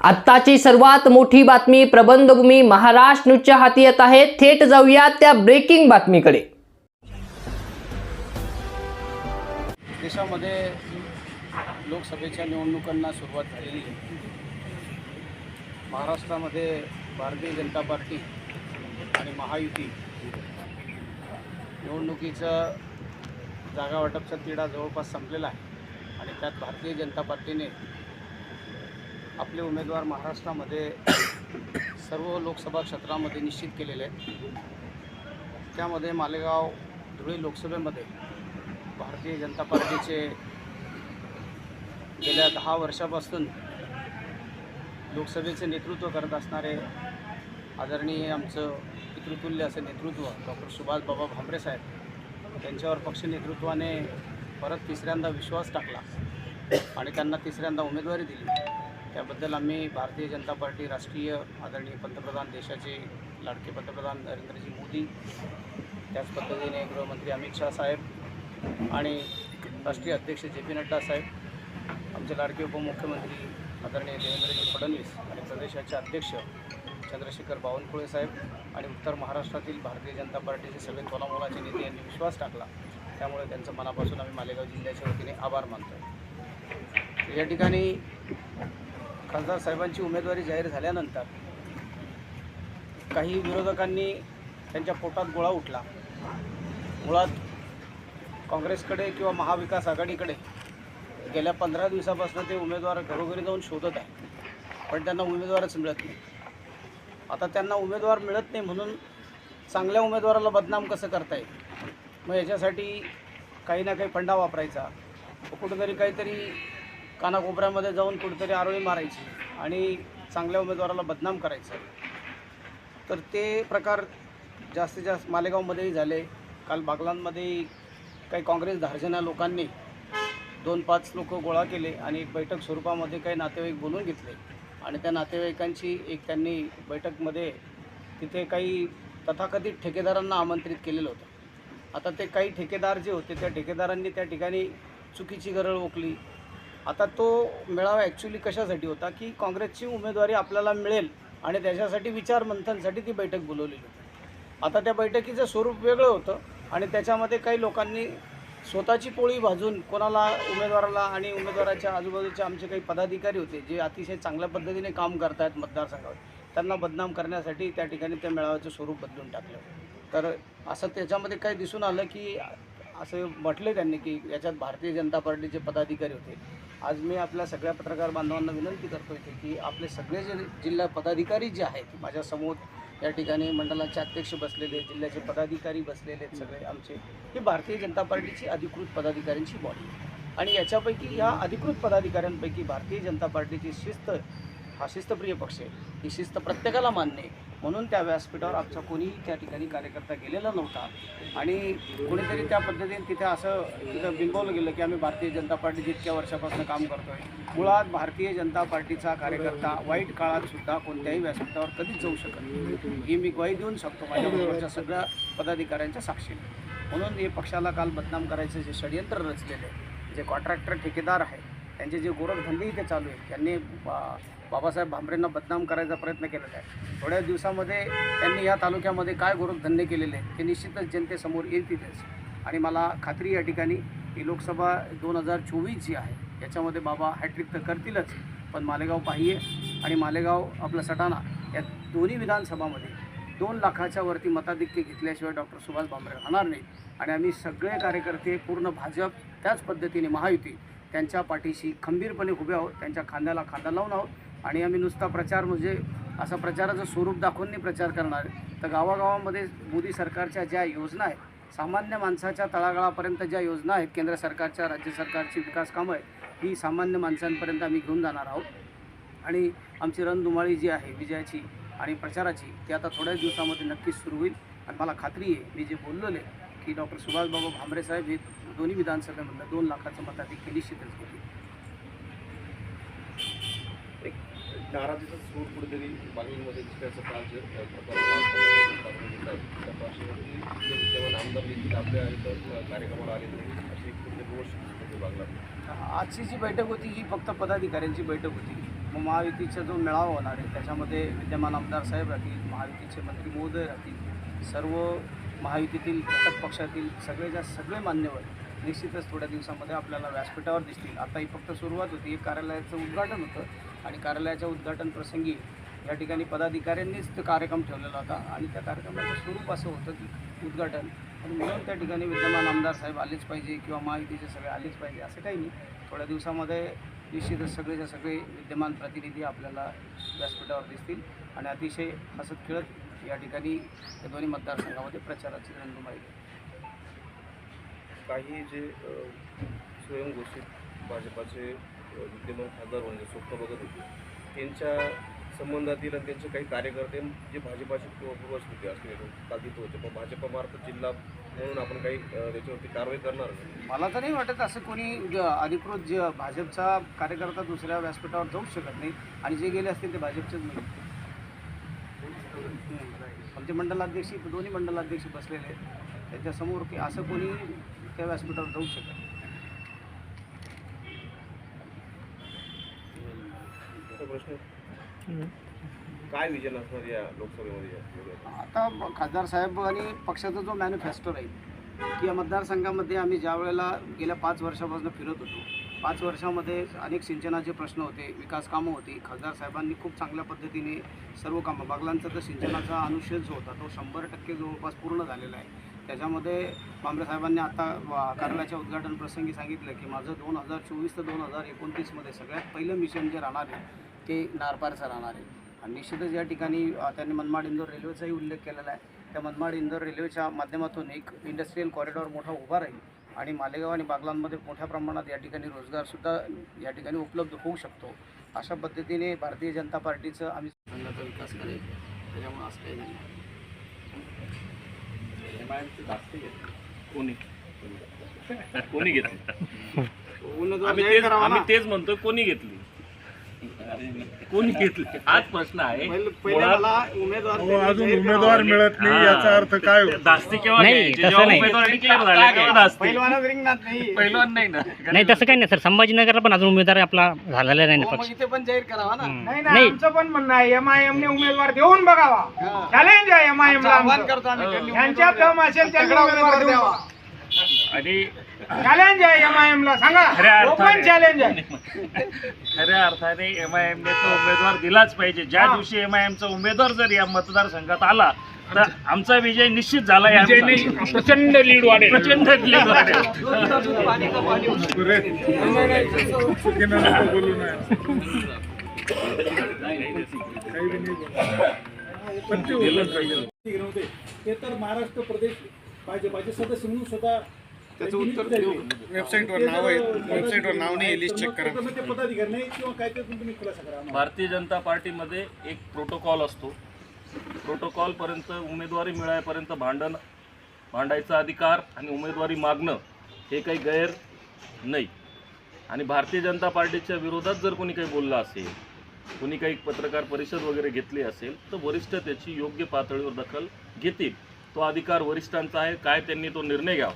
आत्ताची सर्वात मोठी बातमी प्रबंधभूमी महाराष्ट्र न्यूजच्या हाती येत आहे. थेट जाऊया त्या ब्रेकिंग बातमीकडे. देशामध्ये लोकसभेच्या निवडणुकांना सुरुवात झालेली आहे महाराष्ट्रामध्ये भारतीय जनता पार्टी आणि महायुती निवडणुकीचं जागा वाटपचा तिढा जवळपास संपलेला आहे. आणि त्यात भारतीय जनता पार्टीने आपले उमेदवार महाराष्ट्रामध्ये सर्व लोकसभा क्षेत्रामध्ये निश्चित केलेले आहेत. त्यामध्ये मालेगाव धुळे लोकसभेमध्ये भारतीय जनता पार्टीचे गेल्या दहा वर्षापासून लोकसभेचे नेतृत्व करत असणारे आदरणीय आमचं पितृतुल्य असं नेतृत्व डॉक्टर सुभाष बाबा भांबरे साहेब त्यांच्यावर पक्ष नेतृत्वाने परत तिसऱ्यांदा विश्वास टाकला आणि त्यांना तिसऱ्यांदा उमेदवारी दिली. त्याबद्दल आम्ही भारतीय जनता पार्टी राष्ट्रीय आदरणीय पंतप्रधान देशाचे लाडके पंतप्रधान नरेंद्रजी मोदी त्याच पद्धतीने गृहमंत्री अमित शहा साहेब आणि राष्ट्रीय अध्यक्ष जे पी नड्डा साहेब आमचे लाडके उपमुख्यमंत्री आदरणीय देवेंद्रजी फडणवीस आणि प्रदेशाचे अध्यक्ष चंद्रशेखर बावनकुळे साहेब आणि उत्तर महाराष्ट्रातील भारतीय जनता पार्टीचे सगळे तोलामोलाचे नेते यांनी विश्वास टाकला. त्यामुळे त्यांचं मनापासून आम्ही मालेगाव जिल्ह्याच्या वतीने आभार मानतो या ठिकाणी खासदार साहेबांची उमेदवारी जाहीर झाल्यानंतर काही विरोधकांनी त्यांच्या पोटात गोळा उठला. मुळात काँग्रेसकडे किंवा महाविकास आघाडीकडे गेल्या पंधरा दिवसापासून ते उमेदवार घरोघरी जाऊन शोधत आहे. पण त्यांना उमेदवारच मिळत नाही. आता त्यांना उमेदवार मिळत नाही म्हणून चांगल्या उमेदवाराला बदनाम कसं करता येईल? मग याच्यासाठी काही ना काही फंडा वापरायचा. कुठेतरी काहीतरी कानाकोपऱ्यामध्ये जाऊन कुठेतरी आरोळी मारायची आणि चांगल्या उमेदवाराला बदनाम करायचं. तर ते प्रकार जास्तीत जास्त मालेगावमध्येही झाले. काल बागलांमध्येही काही काँग्रेस धार्जना लोकांनी दोन पाच लोक गोळा केले आणि एक बैठक स्वरूपामध्ये काही नातेवाईक बोलून घेतले आणि त्या नातेवाईकांची एक त्यांनी बैठकमध्ये तिथे काही तथाकथित ठेकेदारांना आमंत्रित केलेलं होतं. आता ते काही ठेकेदार जे होते त्या ठेकेदारांनी त्या ठिकाणी चुकीची गरळ ओकली. आता तो मेळावा ॲक्च्युली कशासाठी होता की काँग्रेसची उमेदवारी आपल्याला मिळेल आणि त्याच्यासाठी विचार मंथनसाठी ती बैठक बोलवलेली होती. आता त्या बैठकीचं स्वरूप वेगळं होतं आणि त्याच्यामध्ये काही लोकांनी स्वतःची पोळी भाजून कोणाला उमेदवाराला आणि उमेदवाराच्या आजूबाजूचे आमचे काही पदाधिकारी होते जे अतिशय चांगल्या पद्धतीने काम करत आहेत मतदारसंघावर त्यांना बदनाम करण्यासाठी त्या ठिकाणी त्या मेळाव्याचं स्वरूप बदलून टाकलं. तर असं त्याच्यामध्ये काही दिसून आलं की असं म्हटले त्यांनी की याच्यात भारतीय जनता पार्टीचे पदाधिकारी होते आज मी आपल्या सगळ्या पत्रकार बांधवांना विनंती करतो इथे की आपले सगळे जे जिल्हा पदाधिकारी जे आहेत माझ्यासमोर या ठिकाणी मंडळाचे अध्यक्ष बसलेले जिल्ह्याचे पदाधिकारी बसलेले आहेत सगळे आमचे ही भारतीय जनता पार्टीची अधिकृत पदाधिकाऱ्यांची बॉडी आणि याच्यापैकी ह्या अधिकृत पदाधिकाऱ्यांपैकी भारतीय जनता पार्टीची शिस्त हा शिस्तप्रिय पक्ष आहे. ही शिस्त प्रत्येकाला मान्य आहे. म्हणून त्या व्यासपीठावर आमचा कोणीही त्या ठिकाणी कार्यकर्ता गेलेला नव्हता. आणि कोणीतरी त्या पद्धतीने तिथे असं तिथं बिंबवलं गेलं की आम्ही भारतीय जनता पार्टी इतक्या वर्षापासून काम करतो आहे मुळात भारतीय जनता पार्टीचा कार्यकर्ता वाईट काळात सुद्धा कोणत्याही व्यासपीठावर कधीच जाऊ शकत नाही. ही मी ग्वाही देऊन शकतो माझ्याबरोबरच्या सगळ्या पदाधिकाऱ्यांच्या साक्षीने. म्हणून हे पक्षाला काल बदनाम करायचं जे षडयंत्र रचलेले जे कॉन्ट्रॅक्टर ठेकेदार आहे त्यांचे जे गोरखधंदे इथे चालू आहेत त्यांनी बा- बाबासाहेब भांबरेंना बदनाम करायचा प्रयत्न केलेला आहे. थोड्या दिवसामध्ये त्यांनी या तालुक्यामध्ये काय गोरखधंदे केलेले आहेत ते निश्चितच जनतेसमोर येतीलच आणि मला खात्री या ठिकाणी ही लोकसभा दोन हजार चोवीस जी आहे याच्यामध्ये बाबा हॅट्रिक तर करतीलच पण मालेगाव पाहिजे आणि मालेगाव आपलं सटाणा या दोन्ही विधानसभामध्ये दोन लाखाच्या वरती मताधिक्य घेतल्याशिवाय डॉक्टर सुभाष भांबरे राहणार नाही आणि आम्ही सगळे कार्यकर्ते पूर्ण भाजप त्याच पद्धतीने महायुती त्यांच्या पाठीशी खंबीरपणे उभे आहोत त्यांच्या खांद्याला खांदा लावून आहोत. आणि आम्ही नुसता प्रचार म्हणजे असा प्रचाराचं स्वरूप दाखवून प्रचार करणार. आहे. तर गावागावामध्ये मोदी सरकारच्या ज्या योजना आहेत सामान्य माणसाच्या तळागाळापर्यंत ज्या योजना आहेत केंद्र सरकारच्या राज्य सरकारची विकास कामं आहेत ही सामान्य माणसांपर्यंत आम्ही घेऊन जाणार आहोत. आणि आमची रणधुमाळी जी आहे विजयाची आणि प्रचाराची ती आता थोड्याच दिवसामध्ये नक्कीच सुरू होईल. आणि मला खात्री आहे मी जे बोललेले की डॉक्टर सुभाषबाबू भामरे साहेब हे दोन्ही विधानसभेमधलं दोन लाखाचं मताधिक्य निश्चितच घेतील एक नाराजीचा सूर कुठेतरी बागलीमध्ये दिसण्याचं तेव्हा आमदार देखील आपल्या कार्यक्रमाला आले नाही अशी कुठे लागला आजची जी बैठक होती ही फक्त पदाधिकाऱ्यांची बैठक होती. मग महायुतीचा जो मेळावा होणार आहे त्याच्यामध्ये विद्यमान आमदार साहेब राहतील महायुतीचे मंत्री महोदय राहतील सर्व महायुतीतील घटक पक्षातील सगळेच्या सगळे मान्यवर निश्चितच थोड्या दिवसामध्ये आपल्याला व्यासपीठावर दिसतील. आता ही फक्त सुरुवात होती एक कार्यालयाचं उद्घाटन होतं. आणि कार्यालयाच्या उद्घाटन प्रसंगी या ठिकाणी पदाधिकाऱ्यांनीच तो कार्यक्रम ठेवलेला होता. आणि त्या कार्यक्रमाचं स्वरूप असं होतं की उद्घाटन. आणि म्हणून त्या ठिकाणी विद्यमान आमदार साहेब आलेच पाहिजे किंवा महायुतीचे सगळे आलेच पाहिजे असं काही नाही. थोड्या दिवसामध्ये निश्चितच सगळेच्या सगळे विद्यमान प्रतिनिधी आपल्याला व्यासपीठावर दिसतील. आणि अतिशय हसत खेळत या ठिकाणी या दोन्ही मतदारसंघामध्ये प्रचाराची रणधुमाळी आहे. काही जे स्वयंघोषित भाजपाचे विद्यमान खासदार म्हणजे स्वप्न बघत होते. त्यांच्या संबंधातील आणि त्यांचे काही कार्यकर्ते जे भाजपाची पूर्व- पूर्वस्थिती असले ताकीद होते पण भाजपामार्फत जिल्हा म्हणून आपण काही त्याच्यावरती कारवाई करणार नाही. मला तर नाही वाटत असं कोणी अधिकृत ज भाजपचा कार्यकर्ता दुसऱ्या व्यासपीठावर जाऊ शकत नाही आणि जे गेले असतील ते भाजपचेच नाही. आमचे मंडलाध्यक्ष दोन्ही मंडलाध्यक्ष बसलेले आहेत. त्याच्यासमोर की असं कोणी त्या व्यासपीठावर जाऊ शकत प्रश्न काय विजन असणार या लोकसभेमध्ये या? आता खासदार साहेब आणि पक्षाचा जो मॅनिफेस्टो राहील की या मतदारसंघामध्ये आम्ही ज्या वेळेला गेल्या पाच वर्षापासून फिरत होतो पाच वर्षामध्ये अनेक सिंचनाचे प्रश्न होते विकास कामं होती. खासदार साहेबांनी खूप चांगल्या पद्धतीने सर्व कामं बागलांचा तर सिंचनाचा अनुशेष जो होता तो शंभर टक्के जवळपास पूर्ण झालेला आहे. त्याच्यामध्ये बांबरे साहेबांनी आता कार्यालयाच्या उद्घाटन प्रसंगी सांगितलं की माझं दोन हजार चोवीस ते दोन हजार एकोणतीसमध्ये सगळ्यात पहिलं मिशन जे राहणार आहे ते नारपारचं राहणार आहे. आणि निश्चितच या ठिकाणी त्यांनी मनमाड इंदोर रेल्वेचाही उल्लेख केलेला आहे. त्या मनमाड इंदोर रेल्वेच्या माध्यमातून एक इंडस्ट्रीयल कॉरिडॉर मोठा उभा राहील आणि मालेगाव आणि बागलांमध्ये मोठ्या प्रमाणात या ठिकाणी रोजगारसुद्धा या ठिकाणी उपलब्ध होऊ शकतो. अशा पद्धतीने भारतीय जनता पार्टीचं आम्ही संघाचा विकास करेल. त्याच्यामुळे असं काही नाही. कोणी? कोणी? घेतली? आम्ही तेच म्हणतोय कोणी घेतली? कोणी घेतली हाच प्रश्न आहे त्यांनी अजून. उमेदवार मिळत नाही याचा अर्थ काय धास्ती केव्हा नाही, घ्यायची? तसं जेव्हा नाही. उमेदवार declare झाले तेव्हा धास्ती. पहिलवानच रिंगणात नाही पहिलवान नाही ना नाही तसं काही नाही सर संभाजीनगरला पण अजून उमेदवार आपला झालेला नाही ना हो, मग पक्ष इथे पण जाहीर करावा ना नाही. आमचं पण म्हणणं आहे एम आय एम ने उमेदवार देऊन बघावा हा. चॅलेंज आहे एम आय एम आमचं ला आव्हान आमचं. करतो आम्ही त्यांनी यांच्यात उमेदवार दम असेल त्यांनी उमेदवार द्यावा आणि चॅलेंज आहे एम आय एम ला खऱ्या सांगा अर्थाने. ओपन चॅलेंज आहे. खऱ्या अर्थाने एम आय एम ने तो उमेदवार दिलाच पाहिजे. ज्या हा. दिवशी एम आय एमचा उमेदवार जर या मतदारसंघात आला तर आमचा विजय निश्चित झाला या प्रचंड लीड वाढेल. प्रचंड lead होते ते तर महाराष्ट्र प्रदेश भाजपाचे सदस्य म्हणून स्वतः त्याचं उत्तर देऊ. वेबसाईटवर नाव आहे. वेबसाईटवर नाव नाही लिस्ट चेक करा. ते पदाधिकारी नाही किंवा काय ते तुम्ही खुलासा करा. आम्हाला. भारतीय जनता पार्टीमध्ये एक प्रोटोकॉल असतो. प्रोटोकॉलपर्यंत उमेदवारी मिळायपर्यंत भांडण भांडायचा अधिकार आणि उमेदवारी मागणं हे काही गैर नाही. आणि भारतीय जनता पार्टीच्या विरोधात जर कोणी काही बोललं असेल कोणी काही पत्रकार परिषद वगैरे घेतली असेल तर वरिष्ठ त्याची योग्य पातळीवर दखल घेतील. तो अधिकार वरिष्ठांचा आहे काय त्यांनी तो निर्णय घ्यावा.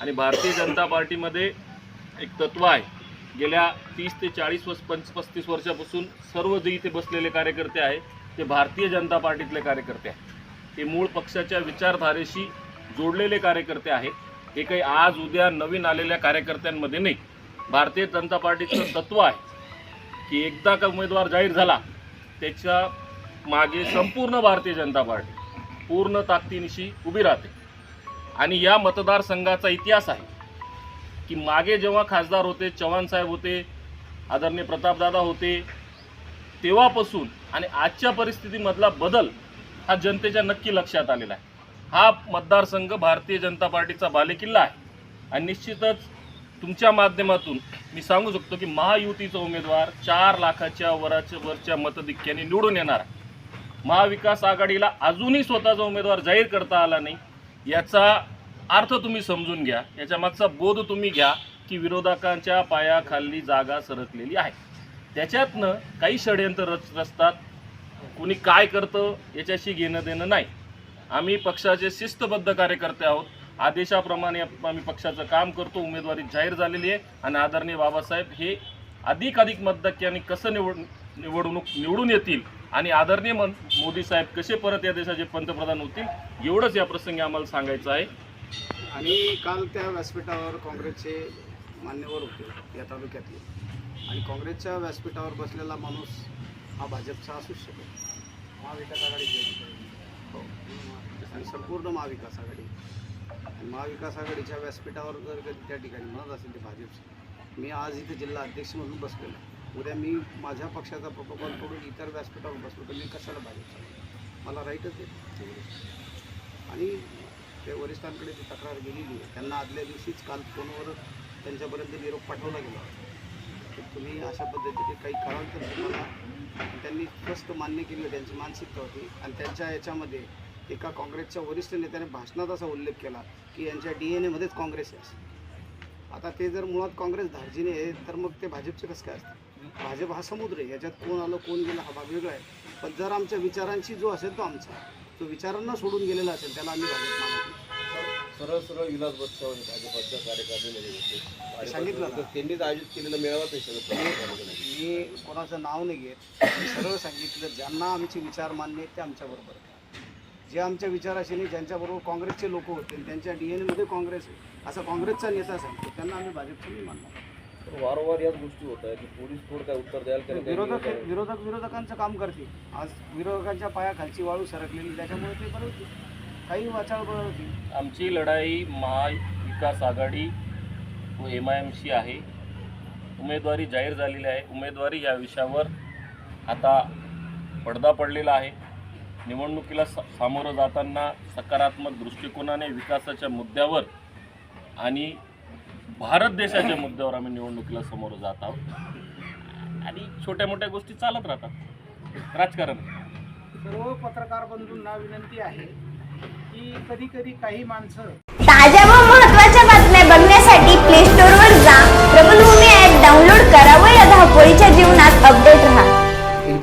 आणि भारतीय जनता पार्टीमध्ये एक तत्व आहे. गेल्या तीस ते चाळीस वर्ष पंच पस्तीस वर्षापासून सर्व जे इथे बसलेले कार्यकर्ते आहे ते भारतीय जनता पार्टीतले कार्यकर्ते आहेत. ते मूळ पक्षाच्या विचारधारेशी जोडलेले कार्यकर्ते आहेत. हे काही आज उद्या नवीन आलेल्या कार्यकर्त्यांमध्ये नाही. भारतीय जनता पार्टीचं तत्व आहे की एकदा का उमेदवार जाहीर झाला त्याच्यामागे संपूर्ण भारतीय जनता पार्टी पूर्ण ताकदीनिशी उभी राहते. आणि या मतदारसंघाचा इतिहास आहे की मागे जेव्हा खासदार होते चव्हाण साहेब होते आदरणीय प्रतापदादा होते तेव्हापासून आणि आजच्या परिस्थितीमधला बदल हा जनतेच्या नक्की लक्षात आलेला आहे. हा मतदारसंघ भारतीय जनता पार्टीचा बालेकिल्ला आहे. आणि निश्चितच तुमच्या माध्यमातून मी सांगू शकतो की महायुतीचा उमेदवार चार लाखाच्या वराच्या वरच्या मतधिक्याने निवडून येणार आहे. महाविकास आघाडीला अजूनही स्वतःचा उमेदवार जाहीर करता आला नाही. याचा अर्थ तुम्ही समजून घ्या. याच्यामागचा बोध तुम्ही घ्या की विरोधकांच्या पायाखाली जागा सरकलेली आहे. त्याच्यातनं काही षडयंत्र रच रचतात. कुणी काय करतं याच्याशी घेणं देणं नाही. आम्ही पक्षाचे शिस्तबद्ध कार्यकर्ते आहोत. आदेशाप्रमाणे आम्ही पक्षाचं काम करतो. उमेदवारी जाहीर झालेली आहे. आणि आदरणीय बाबासाहेब हे अधिकाधिक अधिक कसं निवड निवडणूक निवडून येतील आणि आदरणीय मन मोदी साहेब कसे परत या देशाचे पंतप्रधान होतील एवढंच या प्रसंगी आम्हाला सांगायचं आहे. आणि काल त्या व्यासपीठावर काँग्रेसचे मान्यवर होते या तालुक्यातले. आणि काँग्रेसच्या व्यासपीठावर बसलेला माणूस हा भाजपचा असूच शकतो महाविकास आघाडीचे हो. आणि संपूर्ण महाविकास आघाडी. आणि महाविकास आघाडीच्या व्यासपीठावर जर त्या ठिकाणी म्हणत असेल ते भाजपचे. मी आज इथे जिल्हा अध्यक्ष म्हणून बसलेलो आहे. उद्या मी माझ्या पक्षाचा प्रोटोकॉल करून इतर व्यासपीठावर बसलो तर मी कशाला भाजपचा मला राईटच आहे. आणि ते वरिष्ठांकडे ती तक्रार गेलेली आहे त्यांना आदल्या दिवशीच काल फोनवर त्यांच्यापर्यंत निरोप पाठवला गेला. तर तुम्ही अशा पद्धतीने काही कराल तर तुम्हाला त्यांनी स्पष्ट मान्य केलं त्यांची मानसिकता होती. आणि त्यांच्या याच्यामध्ये एका काँग्रेसच्या वरिष्ठ नेत्याने भाषणात असा उल्लेख केला की यांच्या डी एन एमध्येच काँग्रेस आहे. आता ते जर मुळात काँग्रेस धार्जिने आहे तर मग ते भाजपचे कसं काय असतं भाजप हा समुद्र आहे याच्यात कोण आलं कोण गेलं हा भाग वेगळा आहे. पण जर आमच्या विचारांशी जो असेल तो आमचा. जो विचारांना सोडून गेलेला असेल त्याला आम्ही भाजप मानत. सरळ सरळ विलास हे भाजपाच्या कार्यकारिणीमध्ये सांगितलं ना. त्यांनीच आयोजित केलेला सगळं प्रमुख मी कोणाचं नाव नाही घेत. मी सरळ सांगितलं ज्यांना आमचे विचार मान्य आहेत ते आमच्याबरोबर आहेत. जे आमच्या विचाराशी नाही ज्यांच्याबरोबर काँग्रेसचे लोक होते त्यांच्या डी एन एमध्ये काँग्रेस आहे. असा काँग्रेसचा नेता सांगतो त्यांना आम्ही भाजपचं नाही मानणार. वारंवार याच गोष्टी होत आहेत. की पोलीस कोण काय उत्तर काही विरोधक विरोधक विरोधकांचं काम करतील. आज विरोधकांच्या पायाखालची वाळू सरकलेली त्याच्यामुळे ते होती काही वाचाळ बरं होती आमची लढाई महाविकास आघाडी व एम आय एमशी आहे. उमेदवारी जाहीर झालेली आहे. उमेदवारी या विषयावर आता पडदा पडलेला आहे. निवडणुकीला सा सामोरं जाताना सकारात्मक दृष्टिकोनाने विकासाच्या मुद्द्यावर आणि भारत देशाच्या मुद्द्यावर आम्ही निवडणुकीला समोर जात आहोत. आणि छोट्या मोठ्या गोष्टी चालत राहतात. राजकारण. सर्व पत्रकार बंधूंना विनंती आहे की कधी कधी काही माणसं ताज्या व महत्त्वाच्या बातम्या बघण्यासाठी प्ले स्टोअरवर जा. प्रबलभूमी ॲप डाउनलोड करा व या धावपळीच्या जीवनात अपडेट